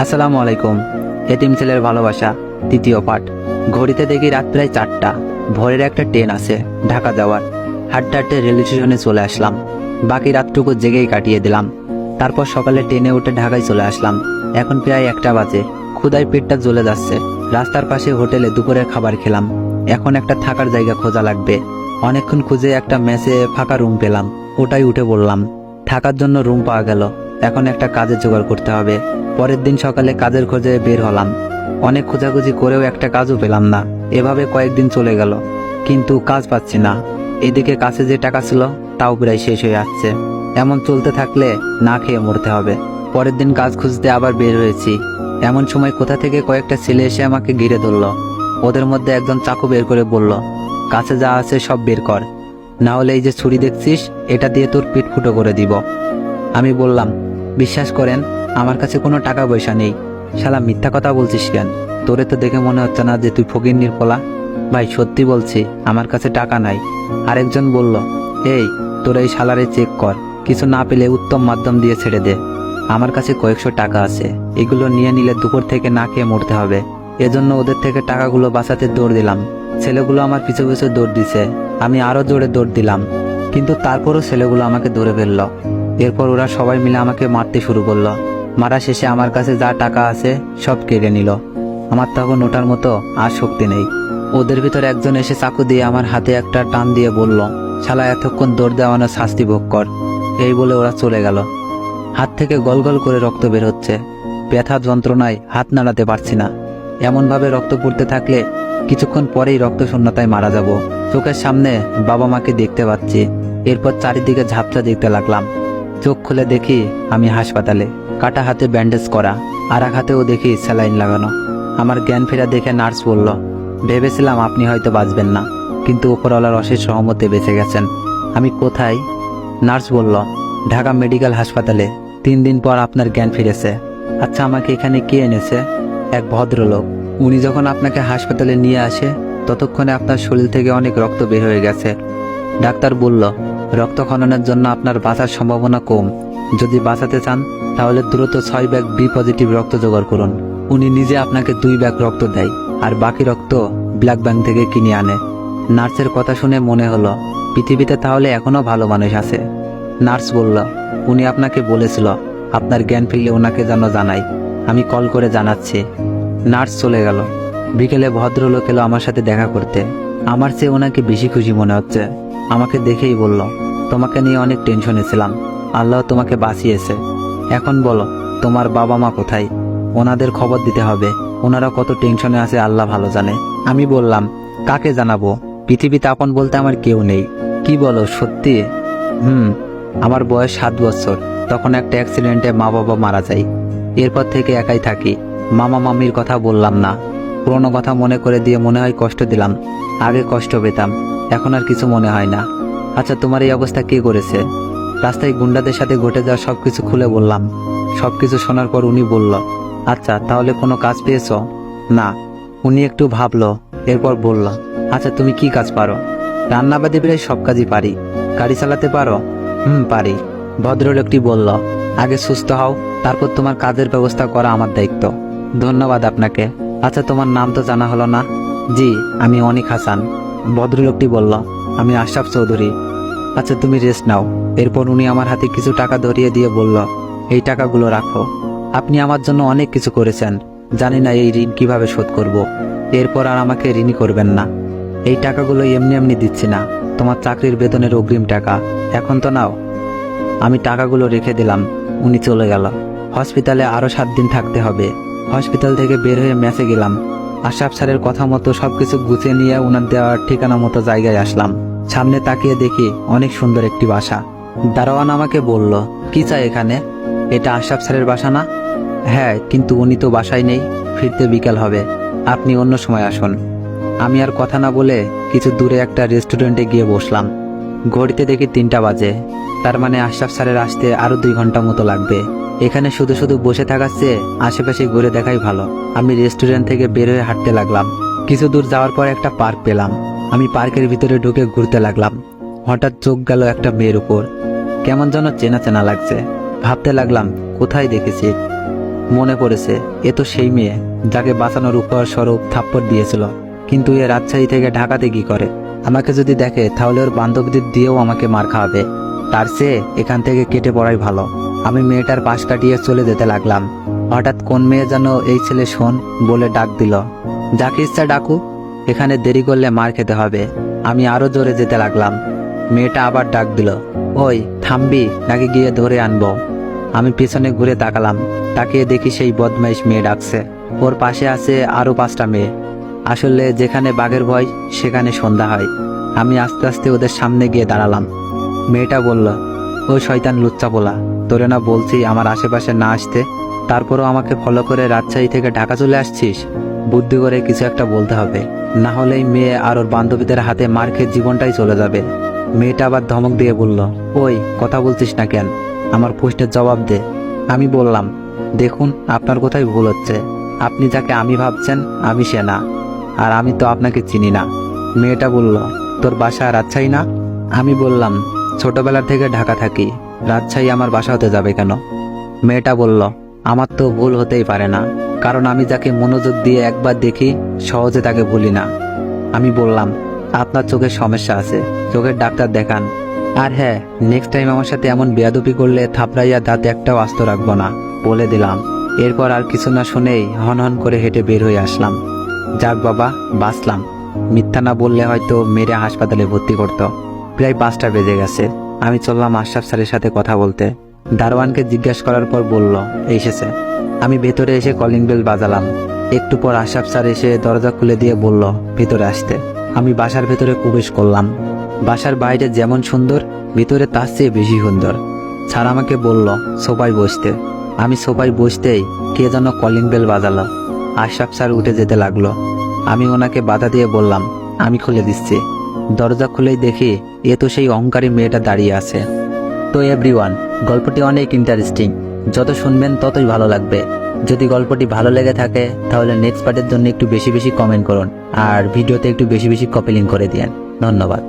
আসসালামু আলাইকুম। এতিম ছেলের ভালোবাসা, তৃতীয় পাঠ। ঘড়িতে দেখি রাত প্রায় চারটা। ভোরের একটা ট্রেন আছে, ঢাকা যাওয়ার। হাঁটতে হাঁটতে রেল স্টেশনে চলে আসলাম। বাকি রাতটুকু জেগেই কাটিয়ে দিলাম। তারপর সকালে ট্রেনে উঠে ঢাকায় চলে আসলাম। এখন প্রায় একটা বাজে। ক্ষুদায় পেটটা জ্বলে যাচ্ছে। রাস্তার পাশে হোটেলে দুপুরের খাবার খেলাম। এখন একটা থাকার জায়গা খোঁজা লাগবে। অনেকক্ষণ খুঁজে একটা মেসে ফাঁকা রুম পেলাম। ওটাই উঠে বললাম থাকার জন্য রুম পাওয়া গেল। এখন একটা কাজের জোগাড় করতে হবে। পরের দিন সকালে কাজের খোঁজে বের হলাম। অনেক খোঁজাখুঁজি করেও একটা কাজও পেলাম না। এভাবে কয়েকদিন চলে গেল। কিন্তু কাজ পাচ্ছি না। এদিকে কাছে যে টাকা ছিল, তাও প্রায় শেষ হয়ে যাচ্ছে এমন চলতে থাকলে না খেয়ে মরতে হবে। পরের দিন কাজ খুঁজতে আবার বের হয়েছি। এমন সময় কোথা থেকে কয়েকটা ছেলে এসে আমাকে ঘিরে ধরলো। ওদের মধ্যে একজন চাকু বের করে বলল, কাছে যা আছে সব বের কর। না হলে এই যে ছুরি দেখছিস, এটা দিয়ে তোর পিঠ ফুটো করে দিব। আমি বললাম, বিশ্বাস করেন আমার কাছে কোনো টাকা পয়সা নেই। শালা, মিথ্যা কথা বলছিস কেন? তোরে তো দেখে মনে হচ্ছে না যে তুই ফকির নির্পলা ভাই, সত্যি বলছি, আমার কাছে টাকা নাই। আরেকজন বলল, এই, তোর এই শালারে চেক কর। কিছু না পেলে উত্তম মাধ্যম দিয়ে ছেড়ে দে। আমার কাছে কয়েকশো টাকা আছে। এগুলো নিয়ে নিলে দুপুর থেকে না খেয়ে মরতে হবে। এজন্য ওদের থেকে টাকাগুলো বাঁচাতে দৌড় দিলাম। ছেলেগুলো আমার পিছু পিছু দৌড় দিছে। আমি আরও জোরে দৌড় দিলাম। কিন্তু তারপরও ছেলেগুলো আমাকে ধরে ফেলল। এরপর ওরা সবাই মিলে আমাকে মারতে শুরু করল। মারা শেষে আমার কাছে যা টাকা আছে সব কেড়ে নিল। আমার তখন ওটার মতো আর শক্তি নেই। ওদের ভিতর একজন এসে চাকু দিয়ে আমার হাতে একটা টান দিয়ে বলল, শালা, এতক্ষণ দৌড় দেওয়ানো শাস্তি ভোগ কর। এই বলে ওরা চলে গেল। হাত থেকে গল গল করে রক্ত বের হচ্ছে। ব্যথা যন্ত্রণায় হাত নাড়াতে পারছি না। এমনভাবে রক্ত পড়তে থাকলে কিছুক্ষণ পরেই রক্ত শূন্যতায় মারা যাব। চোখের সামনে বাবা মাকে দেখতে পাচ্ছি। এরপর চারিদিকে ঝাপসা দেখতে লাগলাম। চোখ খুলে দেখি আমি হাসপাতালে। কাটা হাতে ব্যান্ডেজ করা, আর এক হাতেও দেখি স্যালাইন লাগানো। আমার জ্ঞান ফেরা দেখে নার্স বলল, ভেবেছিলাম আপনি হয়তো বাঁচবেন না, কিন্তু উপরওয়ালার অশেষ সহমতে বেঁচে গেছেন। আমি কোথায়? নার্স বলল, ঢাকা মেডিকেল হাসপাতালে। তিন দিন পর আপনার জ্ঞান ফিরেছে। আচ্ছা আমাকে এখানে কে এনেছে? এক ভদ্রলোক। উনি যখন আপনাকে হাসপাতালে নিয়ে আসে, ততক্ষণে আপনার শরীর থেকে অনেক রক্ত বের হয়ে গেছে। ডাক্তার বলল, রক্ত খননের জন্য আপনার বাঁচার সম্ভাবনা কম। যদি বাঁচাতে চান, তাহলে দ্রুত ছয় ব্যাগ বি পজিটিভ রক্ত জোগাড় করুন। উনি নিজে আপনাকে দুই ব্যাগ রক্ত দেয়, আর বাকি রক্ত ব্ল্যাক ব্যাংক থেকে কিনে আনে। নার্সের কথা শুনে মনে হলো, পৃথিবীতে তাহলে এখনও ভালো মানুষ আছে। নার্স বলল, উনি আপনাকে বলেছিল, আপনার জ্ঞান ফিরলে ওনাকে যেন জানাই। আমি কল করে জানাচ্ছি। নার্স চলে গেল। বিকেলে ভদ্রলোক এলো আমার সাথে দেখা করতে। আমার চেয়ে ওনাকে বেশি খুশি মনে হচ্ছে। আমাকে দেখেই বলল, তোমাকে নিয়ে অনেক টেনশনে ছিলাম। আল্লাহ তোমাকে বাঁচিয়েছে। এখন বলো, তোমার বাবা মা কোথায়? ওনাদের খবর দিতে হবে। ওনারা কত টেনশনে আছে আল্লাহ ভালো জানে। আমি বললাম, কাকে জানাব? পৃথিবীতে আপন বলতে আমার কেউ নেই। কি বলো, সত্যি? হুম, আমার বয়স সাত বছর। তখন একটা অ্যাক্সিডেন্টে মা বাবা মারা যায়। এরপর থেকে একাই থাকি। মামা মামির কথা বললাম না। পুরোনো কথা মনে করে দিয়ে মনে হয় কষ্ট দিলাম। আগে কষ্ট পেতাম। এখন আর কিছু মনে হয় না। আচ্ছা তোমার এই অবস্থা কে করেছে? রাস্তায় গুন্ডাদের সাথে ঘটে যাওয়া সব কিছু খুলে বললাম। সব কিছু শোনার পর উনি বলল আচ্ছা তাহলে কোনো কাজ পেয়েছ? না। উনি একটু ভাবলো, এরপর বলল আচ্ছা তুমি কি কাজ পারো? রান্নাবাদে প্রায় সব কাজই পারি। গাড়ি চালাতে পারো? হুম, পারি। ভদ্রলোকটি বলল, আগে সুস্থ হও, তারপর তোমার কাজের ব্যবস্থা করা আমার দায়িত্ব। ধন্যবাদ আপনাকে। আচ্ছা তোমার নাম তো জানা হলো না? জি, আমি অনিক হাসান। ভদ্রলোকটি বলল, আমি আশরাফ চৌধুরী। আচ্ছা তুমি রেস্ট নাও। এরপর উনি আমার হাতে কিছু টাকা ধরিয়ে দিয়ে বলল, এই টাকাগুলো রাখো। আপনি আমার জন্য অনেক কিছু করেছেন। জানি না এই ঋণ কীভাবে শোধ করব। এরপর আর আমাকে ঋণই করবেন না। এই টাকাগুলো এমনি এমনি দিচ্ছি না। তোমার চাকরির বেতনের অগ্রিম টাকা। এখন তো নাও। আমি টাকাগুলো রেখে দিলাম। উনি চলে গেল। হসপিটালে আরও সাত দিন থাকতে হবে। হসপিটাল থেকে বের হয়ে ম্যাচে গেলাম। আশরাফ স্যারের কথা মতো সবকিছু গুছিয়ে নিয়ে ওনার দেওয়ার ঠিকানা মতো জায়গায় আসলাম। সামনে তাকিয়ে দেখি অনেক সুন্দর একটি বাসা। দারোয়ান আমাকে বলল, কি চাই এখানে? এটা আশরাফ স্যারের বাসা না? হ্যাঁ কিন্তু উনি তো বাসায় নেই। ফিরতে বিকাল হবে। আপনি অন্য সময় আসুন। আমি আর কথা না বলে কিছু দূরে একটা রেস্টুরেন্টে গিয়ে বসলাম। ঘড়িতে দেখি তিনটা বাজে। তার মানে আশরাফ স্যারের আসতে আরও দুই ঘণ্টা মতো লাগবে। এখানে শুধু শুধু বসে থাকার চেয়ে আশেপাশে ঘুরে দেখাই ভালো। আমি রেস্টুরেন্ট থেকে বের হয়ে হাঁটতে লাগলাম। কিছু দূর যাওয়ার পর একটা পার্ক পেলাম। আমি পার্কের ভিতরে ঢুকে ঘুরতে লাগলাম। হঠাৎ চোখ গেল একটা মেয়ের উপর। কেমন যেন চেনা চেনা লাগছে। ভাবতে লাগলাম, কোথায় দেখেছি? মনে পড়েছে, এ তো সেই মেয়ে, যাকে বাঁচানোর উপহার স্বরূপ থাপ্পড় দিয়েছিল। কিন্তু এ রাজশাহী থেকে ঢাকাতে কি করে? আমাকে যদি দেখে, তাহলে ওর বান্ধবদের দিয়েও আমাকে মার খাওয়াবে। তার চেয়ে এখান থেকে কেটে পড়াই ভালো। আমি মেয়েটার পাশ কাটিয়ে চলে যেতে লাগলাম। হঠাৎ কোন মেয়ে যেন এই ছেলে শোন বলে ডাক দিল। যাকে ইচ্ছা ডাকু, এখানে দেরি করলে মার খেতে হবে। আমি আরও জোরে যেতে লাগলাম। মেয়েটা আবার ডাক দিল, ওই, থামবি, নাকি গিয়ে ধরে আনব? আমি পিছনে ঘুরে তাকালাম, তাকিয়ে দেখি সেই বদমাইশ মেয়ে ডাকছে। ওর পাশে আছে আরও পাঁচটা মেয়ে। আসলে যেখানে বাঘের ভয়, সেখানে সন্ধ্যা হয়। আমি আস্তে আস্তে ওদের সামনে গিয়ে দাঁড়ালাম। মেয়েটা বলল, ও শয়তান লুচ্চা বলা তোরে না বলছি আমার আশেপাশে না আসতে। তারপরও আমাকে ফলো করে রাজশাহী থেকে ঢাকা চলে আসছিস? বুদ্ধি করে কিছু একটা বলতে হবে। না হলেই মেয়ে আর ওর বান্ধবীদের হাতে মার খেয়ে জীবনটাই চলে যাবে। মেয়েটা আবার ধমক দিয়ে বলল, ওই, কথা বলছিস না কেন? আমার প্রশ্নের জবাব দে। আমি বললাম, দেখুন, আপনার কোথায় ভুল হচ্ছে। আপনি যাকে আমি ভাবছেন, আমি সে না। আর আমি তো আপনাকে চিনি না। মেয়েটা বলল, তোর বাসা রাজশাহী না? আমি বললাম, ছোটবেলা থেকে ঢাকা থাকি। রাজশাহী আমার বাসা হতে যাবে কেন? মেয়েটা বলল আমার তো ভুল হতেই পারে না, কারণ আমি যাকে মনোযোগ দিয়ে একবার দেখি, সহজে তাকে ভুলি না। আমি বললাম, আপনার চোখের সমস্যা আছে, চোখের ডাক্তার দেখান। আর হ্যাঁ নেক্সট টাইম আমার সাথে এমন বেয়াদবি করলে থাপড়াইয়া দাঁতে একটাও আস্ত রাখব না, বলে দিলাম। এরপর আর কিছু না শুনেই হন হন করে হেঁটে বের হয়ে আসলাম। যাক বাবা, বাঁচলাম। মিথ্যা না বললে হয়তো মেরে হাসপাতালে ভর্তি করতো। প্রায় পাঁচটা বেজে গেছে। আমি চললাম আশরাফ স্যারের সাথে কথা বলতে। দারোয়ানকে জিজ্ঞাসা করার পর বলল, এসেছে। আমি ভেতরে এসে কলিং বেল বাজালাম। একটু পর আশরাফ স্যার এসে দরজা খুলে দিয়ে বলল, ভেতরে আসতে। আমি বাসার ভেতরে প্রবেশ করলাম। বাসার বাইরে যেমন সুন্দর, ভিতরে তার চেয়ে বেশি সুন্দর। স্যার আমাকে বলল, সোফায় বসতে। আমি সোফায় বসতেই কে যেন কলিং বেল বাজালো। আশরাফ স্যার উঠে যেতে লাগল। আমি ওনাকে বাধা দিয়ে বললাম, আমি খুলে দিচ্ছি। দরজা খুলেই দেখি এ তো সেই অহংকারী মেয়েটা দাঁড়িয়ে আছে। তো এভরিওয়ান গল্পটি অনেক ইন্টারেস্টিং যত শুনবেন ততই ভালো লাগবে। যদি গল্পটি ভালো লেগে থাকে, তাহলে নেক্সট পার্টের জন্য একটু বেশি বেশি কমেন্ট করুন। আর ভিডিওতে একটু বেশি বেশি কপিলিং করে দিন ধন্যবাদ।